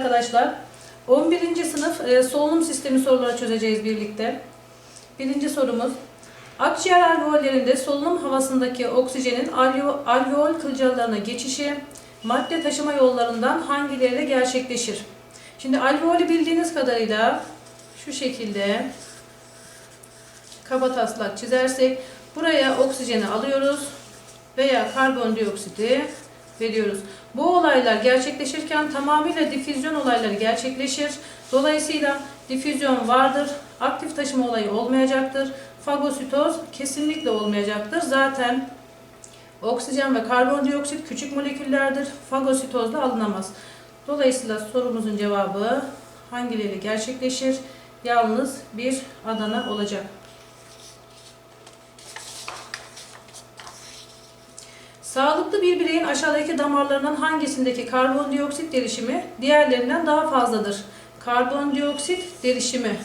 Arkadaşlar. 11. sınıf e, solunum sistemi soruları çözeceğiz birlikte. Birinci sorumuz. Akciğer alveollerinde solunum havasındaki oksijenin alveo- alveol kılcallarına geçişi madde taşıma yollarından hangileriyle gerçekleşir? Şimdi alveolü bildiğiniz kadarıyla şu şekilde kaba taslak çizersek buraya oksijeni alıyoruz veya karbondioksiti veriyoruz. Bu olaylar gerçekleşirken tamamıyla difüzyon olayları gerçekleşir. Dolayısıyla difüzyon vardır. Aktif taşıma olayı olmayacaktır. Fagositoz kesinlikle olmayacaktır. Zaten oksijen ve karbondioksit küçük moleküllerdir. Fagositoz da alınamaz. Dolayısıyla sorumuzun cevabı hangileri gerçekleşir? Yalnız bir Adana olacak. Sağlıklı bir bireyin aşağıdaki damarlarının hangisindeki karbondioksit derişimi diğerlerinden daha fazladır? Karbondioksit derişimi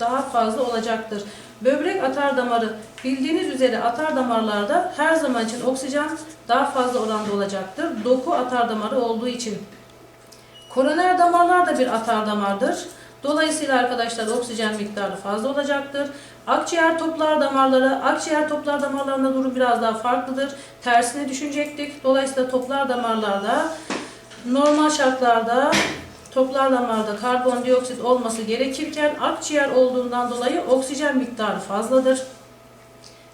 daha fazla olacaktır. Böbrek atar damarı bildiğiniz üzere atar damarlarda her zaman için oksijen daha fazla oranda olacaktır. Doku atar damarı olduğu için. Koroner damarlar da bir atar damardır. Dolayısıyla arkadaşlar oksijen miktarı fazla olacaktır. Akciğer toplar damarları, akciğer toplar damarlarında durum biraz daha farklıdır. Tersine düşünecektik. Dolayısıyla toplar damarlarda normal şartlarda toplar damarda karbondioksit olması gerekirken akciğer olduğundan dolayı oksijen miktarı fazladır.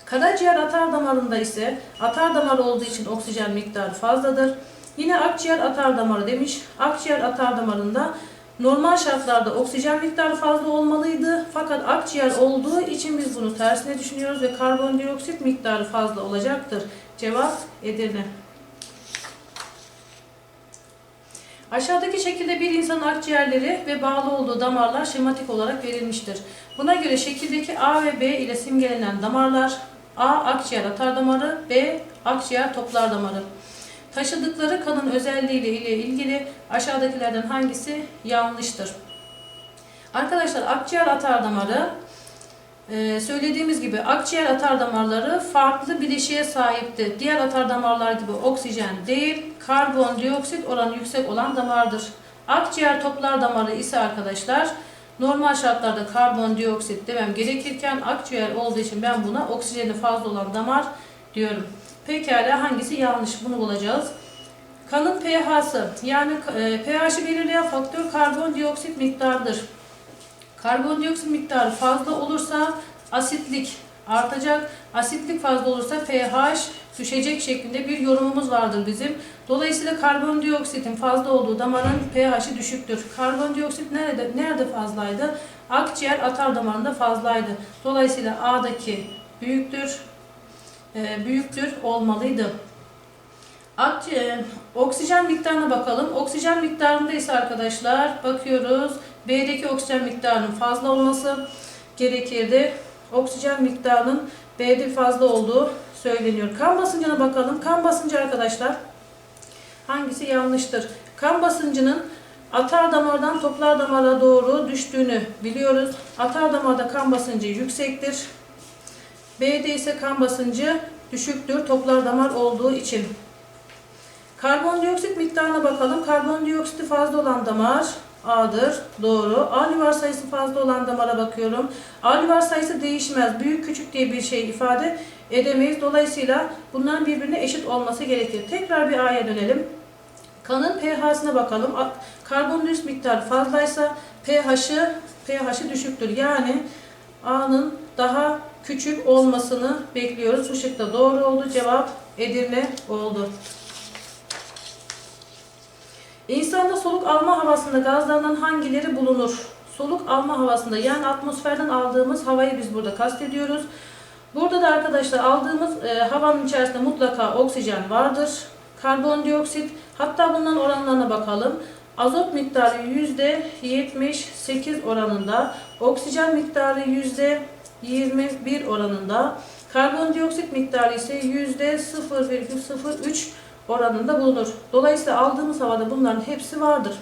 Karaciğer atar damarında ise atar damar olduğu için oksijen miktarı fazladır. Yine akciğer atar damarı demiş. Akciğer atar damarında normal şartlarda oksijen miktarı fazla olmalıydı. Fakat akciğer olduğu için biz bunu tersine düşünüyoruz ve karbondioksit miktarı fazla olacaktır. Cevap Edirne. Aşağıdaki şekilde bir insanın akciğerleri ve bağlı olduğu damarlar şematik olarak verilmiştir. Buna göre şekildeki A ve B ile simgelenen damarlar A akciğer atar damarı, B akciğer toplar damarı. Taşıdıkları kanın özelliğiyle ile ilgili aşağıdakilerden hangisi yanlıştır? Arkadaşlar akciğer atar damarı e, söylediğimiz gibi akciğer atar damarları farklı bileşiğe sahipti. Diğer atar damarlar gibi oksijen değil, karbondioksit oranı yüksek olan damardır. Akciğer toplar damarı ise arkadaşlar normal şartlarda karbondioksit demem gerekirken akciğer olduğu için ben buna oksijeni fazla olan damar diyorum. Pekala hangisi yanlış bunu bulacağız. Kanın pH'sı yani e, pH'i belirleyen faktör karbondioksit miktarıdır. Karbondioksit miktarı fazla olursa asitlik artacak. Asitlik fazla olursa pH düşecek şeklinde bir yorumumuz vardır bizim. Dolayısıyla karbondioksitin fazla olduğu damarın pH'i düşüktür. Karbondioksit nerede nerede fazlaydı? Akciğer atar damarında fazlaydı. Dolayısıyla A'daki büyüktür. E, büyüktür olmalıydı. Akciğer, oksijen miktarına bakalım. Oksijen miktarında ise arkadaşlar bakıyoruz. B'deki oksijen miktarının fazla olması gerekirdi. Oksijen miktarının B'de fazla olduğu söyleniyor. Kan basıncına bakalım. Kan basıncı arkadaşlar hangisi yanlıştır? Kan basıncının atar damardan toplar damara doğru düştüğünü biliyoruz. Atar damarda kan basıncı yüksektir. B'de ise kan basıncı düşüktür toplar damar olduğu için. Karbondioksit miktarına bakalım. Karbondioksiti fazla olan damar A'dır. Doğru. Alüvar sayısı fazla olan damara bakıyorum. Alüvar sayısı değişmez. Büyük küçük diye bir şey ifade edemeyiz. Dolayısıyla bunların birbirine eşit olması gerekir. Tekrar bir A'ya dönelim. Kanın pH'sine bakalım. A- Karbondioksit miktarı fazlaysa pH'ı pH'ı düşüktür. Yani A'nın daha küçük olmasını bekliyoruz. Bu şıkta doğru oldu. Cevap Edirne oldu. İnsanda soluk alma havasında gazlarından hangileri bulunur? Soluk alma havasında yani atmosferden aldığımız havayı biz burada kastediyoruz. Burada da arkadaşlar aldığımız e, havanın içerisinde mutlaka oksijen vardır. Karbondioksit hatta bunların oranlarına bakalım. Azot miktarı %78 oranında, oksijen miktarı %21 oranında, karbondioksit miktarı ise %0,03 oranında bulunur. Dolayısıyla aldığımız havada bunların hepsi vardır.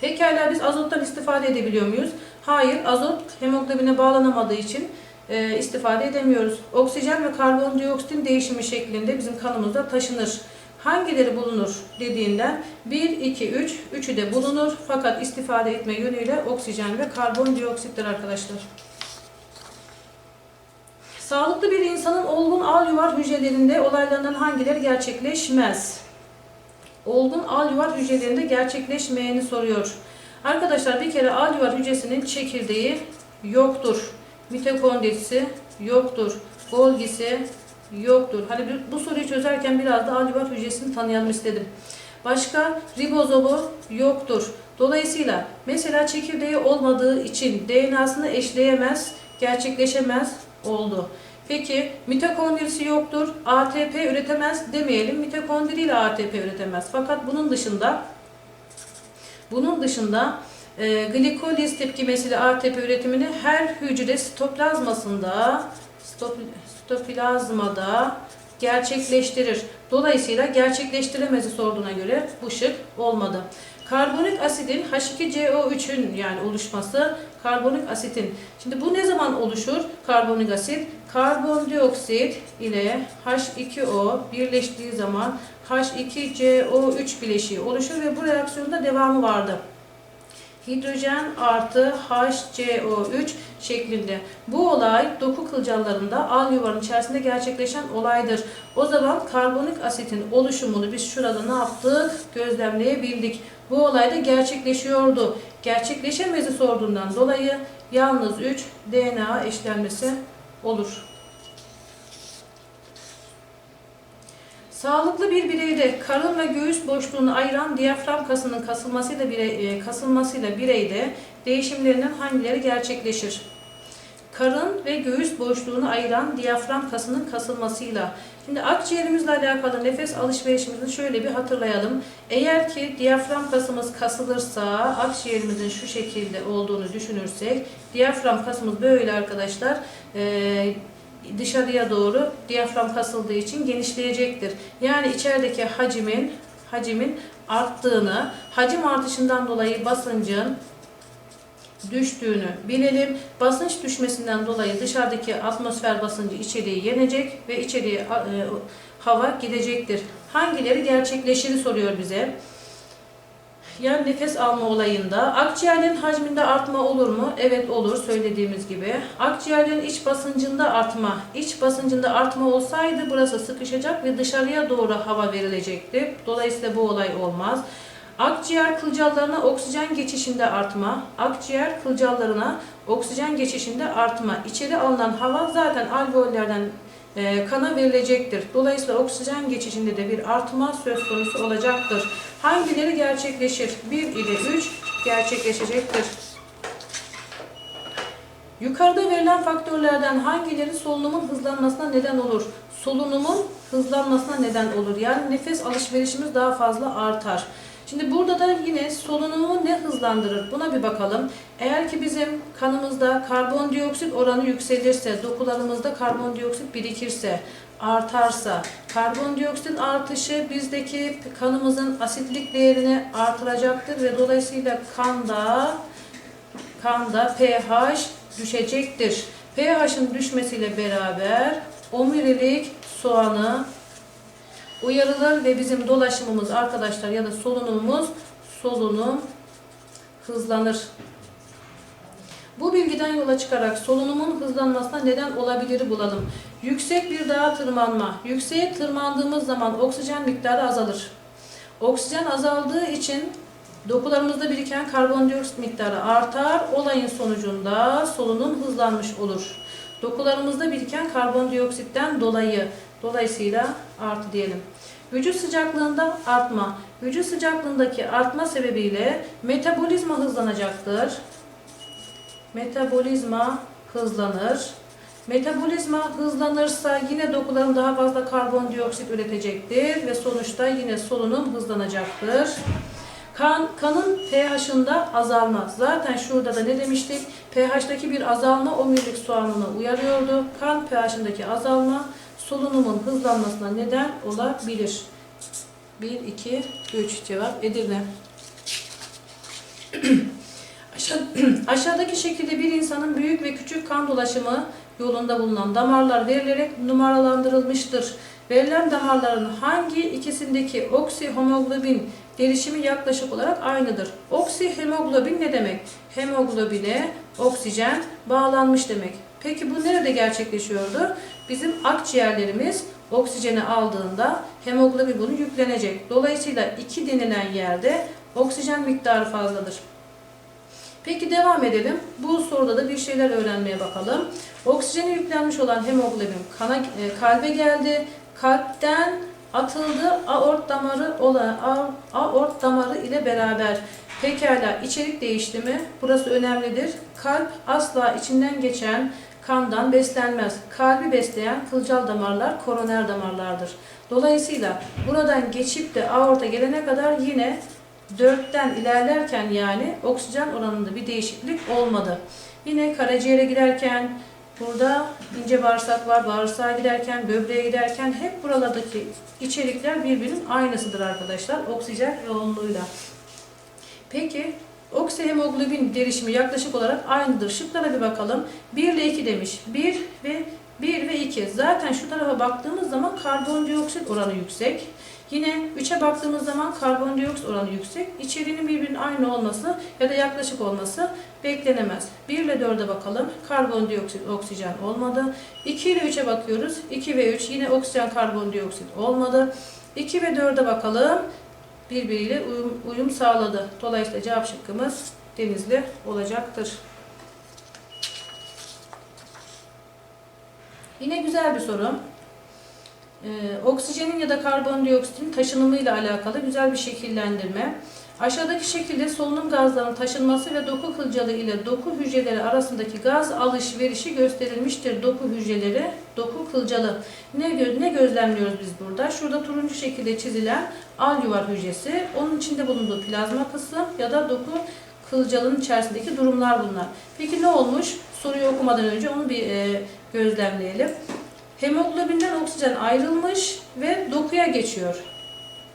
Pekala biz azottan istifade edebiliyor muyuz? Hayır, azot hemoglobine bağlanamadığı için e, istifade edemiyoruz. Oksijen ve karbondioksitin değişimi şeklinde bizim kanımızda taşınır. hangileri bulunur dediğinden 1, 2, 3, üçü de bulunur fakat istifade etme yönüyle oksijen ve karbondioksittir arkadaşlar. Sağlıklı bir insanın olgun alüvar hücrelerinde olaylarından hangileri gerçekleşmez? Olgun alüvar hücrelerinde gerçekleşmeyeni soruyor. Arkadaşlar bir kere alüvar hücresinin çekirdeği yoktur. Mitokondrisi yoktur. Golgisi yoktur. Hani bu- soruyu çözerken biraz da alüvar hücresini tanıyalım istedim. Başka ribozomu yoktur. Dolayısıyla mesela çekirdeği olmadığı için DNA'sını eşleyemez, gerçekleşemez oldu. Peki mitokondrisi yoktur, ATP üretemez demeyelim. Mitokondri ile ATP üretemez. Fakat bunun dışında bunun dışında e, glikoliz tepkimesiyle ATP üretimini her hücre sitoplazmasında stop, sitoplazmada gerçekleştirir. Dolayısıyla gerçekleştiremezi sorduğuna göre bu şık olmadı. Karbonik asidin H2CO3'ün yani oluşması karbonik asitin. Şimdi bu ne zaman oluşur? Karbonik asit karbondioksit ile H2O birleştiği zaman H2CO3 bileşiği oluşur ve bu reaksiyonda devamı vardı. Hidrojen artı HCO3 şeklinde. Bu olay doku kılcallarında al yuvarın içerisinde gerçekleşen olaydır. O zaman karbonik asitin oluşumunu biz şurada ne yaptık? Gözlemleyebildik. Bu olay da gerçekleşiyordu. Gerçekleşemezi sorduğundan dolayı yalnız 3 DNA eşlenmesi olur. Sağlıklı bir bireyde karın ve göğüs boşluğunu ayıran diyafram kasının kasılmasıyla birey, e, kasılmasıyla bireyde değişimlerinden hangileri gerçekleşir? Karın ve göğüs boşluğunu ayıran diyafram kasının kasılmasıyla. Şimdi akciğerimizle alakalı nefes alışverişimizi şöyle bir hatırlayalım. Eğer ki diyafram kasımız kasılırsa akciğerimizin şu şekilde olduğunu düşünürsek diyafram kasımız böyle arkadaşlar e, dışarıya doğru diyafram kasıldığı için genişleyecektir. Yani içerideki hacimin hacimin arttığını, hacim artışından dolayı basıncın düştüğünü bilelim. Basınç düşmesinden dolayı dışarıdaki atmosfer basıncı içeriye yenecek ve içeriye e, hava gidecektir. Hangileri gerçekleşir soruyor bize. Yani nefes alma olayında akciğerin hacminde artma olur mu? Evet olur söylediğimiz gibi. Akciğerin iç basıncında artma. İç basıncında artma olsaydı burası sıkışacak ve dışarıya doğru hava verilecekti. Dolayısıyla bu olay olmaz. Akciğer kılcallarına oksijen geçişinde artma. Akciğer kılcallarına oksijen geçişinde artma. İçeri alınan hava zaten alveollerden e, kana verilecektir. Dolayısıyla oksijen geçişinde de bir artma söz konusu olacaktır. Hangileri gerçekleşir? 1 ile 3 gerçekleşecektir. Yukarıda verilen faktörlerden hangileri solunumun hızlanmasına neden olur? Solunumun hızlanmasına neden olur. Yani nefes alışverişimiz daha fazla artar. Şimdi burada da yine solunumu ne hızlandırır? Buna bir bakalım. Eğer ki bizim kanımızda karbondioksit oranı yükselirse, dokularımızda karbondioksit birikirse, artarsa, karbondioksitin artışı bizdeki kanımızın asitlik değerini artıracaktır ve dolayısıyla kanda kanda pH düşecektir. pH'ın düşmesiyle beraber omurilik soğanı uyarılır ve bizim dolaşımımız arkadaşlar ya da solunumumuz solunum hızlanır. Bu bilgiden yola çıkarak solunumun hızlanmasına neden olabilir bulalım. Yüksek bir dağa tırmanma. Yükseğe tırmandığımız zaman oksijen miktarı azalır. Oksijen azaldığı için dokularımızda biriken karbondioksit miktarı artar. Olayın sonucunda solunum hızlanmış olur. Dokularımızda biriken karbondioksitten dolayı dolayısıyla artı diyelim. Vücut sıcaklığında artma. Vücut sıcaklığındaki artma sebebiyle metabolizma hızlanacaktır. Metabolizma hızlanır. Metabolizma hızlanırsa yine dokuların daha fazla karbondioksit üretecektir ve sonuçta yine solunum hızlanacaktır. Kan, kanın pH'ında azalma. Zaten şurada da ne demiştik? pH'taki bir azalma omurilik soğanını uyarıyordu. Kan pH'ındaki azalma solunumun hızlanmasına neden olabilir. 1, 2, 3 cevap Edirne. Aşağı- Aşağıdaki şekilde bir insanın büyük ve küçük kan dolaşımı yolunda bulunan damarlar verilerek numaralandırılmıştır. Verilen damarların hangi ikisindeki oksihemoglobin derişimi yaklaşık olarak aynıdır? Oksihemoglobin ne demek? Hemoglobine oksijen bağlanmış demek. Peki bu nerede gerçekleşiyordu? Bizim akciğerlerimiz oksijeni aldığında hemoglobin bunu yüklenecek. Dolayısıyla 2 denilen yerde oksijen miktarı fazladır. Peki devam edelim. Bu soruda da bir şeyler öğrenmeye bakalım. Oksijeni yüklenmiş olan hemoglobin kana, e, kalbe geldi. Kalpten atıldı aort damarı olan aort damarı ile beraber. Pekala içerik değişti mi? Burası önemlidir. Kalp asla içinden geçen kandan beslenmez. Kalbi besleyen kılcal damarlar koroner damarlardır. Dolayısıyla buradan geçip de aorta gelene kadar yine 4'ten ilerlerken yani oksijen oranında bir değişiklik olmadı. Yine karaciğere giderken burada ince bağırsak var, bağırsağa giderken, böbreğe giderken hep buralardaki içerikler birbirinin aynısıdır arkadaşlar oksijen yoğunluğuyla. Peki oksihemoglobin derişimi yaklaşık olarak aynıdır. Şıklara bir bakalım. 1 ile 2 demiş. 1 ve 1 ve 2. Zaten şu tarafa baktığımız zaman karbondioksit oranı yüksek. Yine 3'e baktığımız zaman karbondioksit oranı yüksek. İçeriğinin birbirinin aynı olması ya da yaklaşık olması beklenemez. 1 ile 4'e bakalım. Karbondioksit, oksijen olmadı. 2 ile 3'e bakıyoruz. 2 ve 3 yine oksijen, karbondioksit olmadı. 2 ve 4'e bakalım. Birbiriyle uyum, uyum sağladı. Dolayısıyla cevap şıkkımız denizli olacaktır. Yine güzel bir soru. Ee, oksijenin ya da karbondioksitin taşınımıyla alakalı güzel bir şekillendirme. Aşağıdaki şekilde solunum gazlarının taşınması ve doku kılcalı ile doku hücreleri arasındaki gaz alışverişi gösterilmiştir. Doku hücreleri, doku kılcalı. Ne, ne gözlemliyoruz biz burada? Şurada turuncu şekilde çizilen alüvar hücresi. Onun içinde bulunduğu plazma kısım ya da doku kılcalının içerisindeki durumlar bunlar. Peki ne olmuş? Soruyu okumadan önce onu bir e, gözlemleyelim. Hemoglobinden oksijen ayrılmış ve dokuya geçiyor.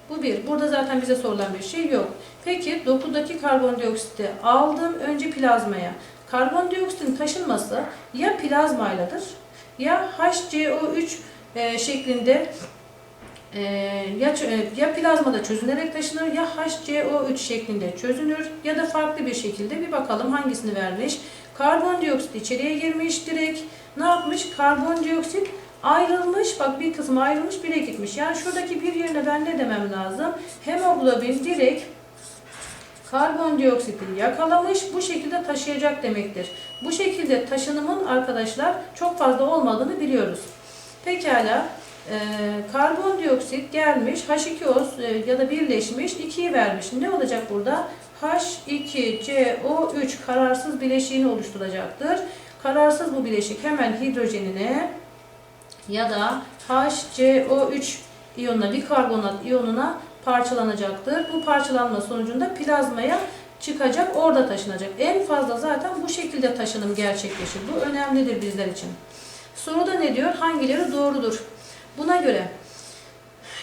Bu bir. Burada zaten bize sorulan bir şey yok. Peki dokudaki karbondioksiti aldım önce plazmaya. Karbondioksitin taşınması ya plazmayladır ya HCO3 e, şeklinde e, ya, e, ya plazmada çözünerek taşınır ya HCO3 şeklinde çözünür ya da farklı bir şekilde bir bakalım hangisini vermiş. Karbondioksit içeriye girmiş direkt. Ne yapmış? Karbondioksit ayrılmış. Bak bir kısmı ayrılmış bire gitmiş. Yani şuradaki bir yerine ben ne demem lazım? Hemoglobin direkt karbondioksiti yakalamış. Bu şekilde taşıyacak demektir. Bu şekilde taşınımın arkadaşlar çok fazla olmadığını biliyoruz. Pekala. Ee, karbondioksit gelmiş H2O e, ya da birleşmiş 2'yi vermiş. Ne olacak burada? H2CO3 kararsız bileşiğini oluşturacaktır. Kararsız bu bileşik hemen hidrojenine ya da HCO3 iyonuna, bikarbonat iyonuna parçalanacaktır. Bu parçalanma sonucunda plazmaya çıkacak, orada taşınacak. En fazla zaten bu şekilde taşınım gerçekleşir. Bu önemlidir bizler için. Soruda ne diyor? Hangileri doğrudur? Buna göre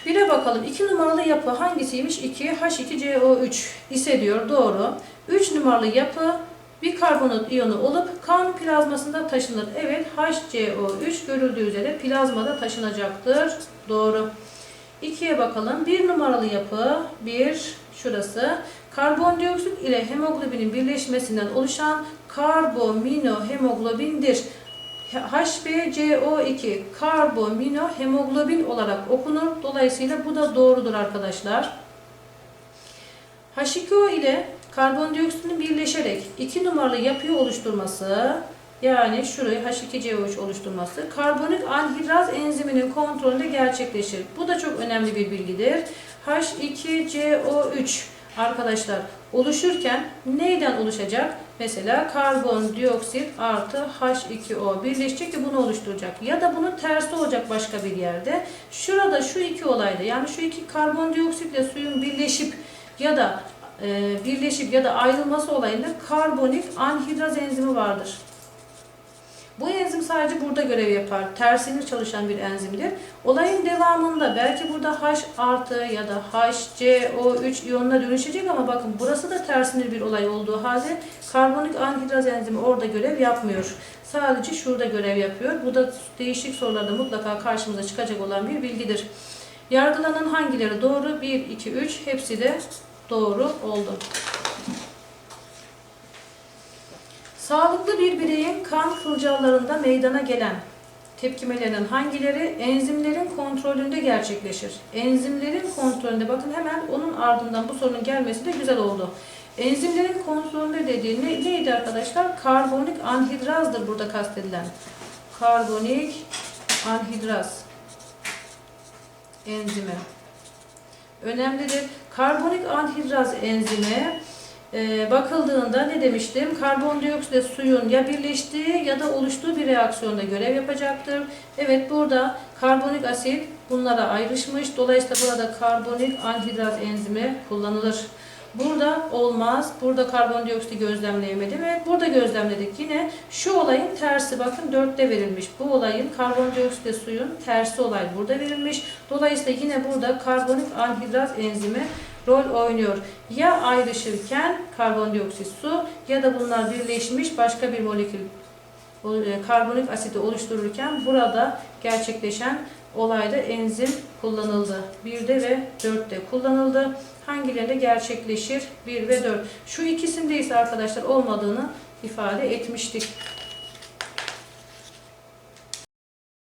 Bire bakalım. 2 numaralı yapı hangisiymiş? 2 H2CO3 ise diyor. Doğru. 3 numaralı yapı bir karbonat iyonu olup kan plazmasında taşınır. Evet HCO3 görüldüğü üzere plazmada taşınacaktır. Doğru. 2'ye bakalım. 1 numaralı yapı 1 şurası. Karbondioksit ile hemoglobinin birleşmesinden oluşan karbominohemoglobindir. HbCO2 karbominohemoglobin olarak okunur. Dolayısıyla bu da doğrudur arkadaşlar. H2O ile karbondioksitin birleşerek 2 numaralı yapıyı oluşturması yani şurayı H2CO3 oluşturması karbonik anhidraz enziminin kontrolünde gerçekleşir. Bu da çok önemli bir bilgidir. H2CO3 arkadaşlar oluşurken neyden oluşacak? Mesela karbondioksit artı H2O birleşecek ve bunu oluşturacak. Ya da bunun tersi olacak başka bir yerde. Şurada şu iki olayda yani şu iki karbondioksitle suyun birleşip ya da birleşip ya da ayrılması olayında karbonik anhidraz enzimi vardır. Bu enzim sadece burada görev yapar. Tersine çalışan bir enzimdir. Olayın devamında belki burada H artı ya da HCO3 iyonuna dönüşecek ama bakın burası da tersine bir olay olduğu halde Karbonik anhidraz enzimi orada görev yapmıyor. Sadece şurada görev yapıyor. Bu da değişik sorularda mutlaka karşımıza çıkacak olan bir bilgidir. Yargılanan hangileri doğru? 1, 2, 3 hepsi de doğru oldu. Sağlıklı bir bireyin kan kılcallarında meydana gelen tepkimelerinin hangileri enzimlerin kontrolünde gerçekleşir? Enzimlerin kontrolünde bakın hemen onun ardından bu sorunun gelmesi de güzel oldu. Enzimlerin kontrolünde dediği ne, neydi arkadaşlar? Karbonik anhidrazdır burada kastedilen. Karbonik anhidraz enzimi. Önemlidir. Karbonik anhidraz enzimi e, bakıldığında ne demiştim? Karbondioksit suyun ya birleştiği ya da oluştuğu bir reaksiyonda görev yapacaktır. Evet burada karbonik asit bunlara ayrışmış. Dolayısıyla burada karbonik anhidraz enzimi kullanılır. Burada olmaz. Burada karbondioksiti gözlemleyemedim. Evet burada gözlemledik. Yine şu olayın tersi bakın dörtte verilmiş. Bu olayın karbondioksit suyun tersi olay burada verilmiş. Dolayısıyla yine burada karbonik anhidraz enzimi rol oynuyor. Ya ayrışırken karbondioksit su ya da bunlar birleşmiş başka bir molekül e, karbonik asidi oluştururken burada gerçekleşen olayda enzim kullanıldı. 1'de ve 4'te kullanıldı. Hangilerinde gerçekleşir? 1 ve 4. Şu ikisinde ise arkadaşlar olmadığını ifade etmiştik.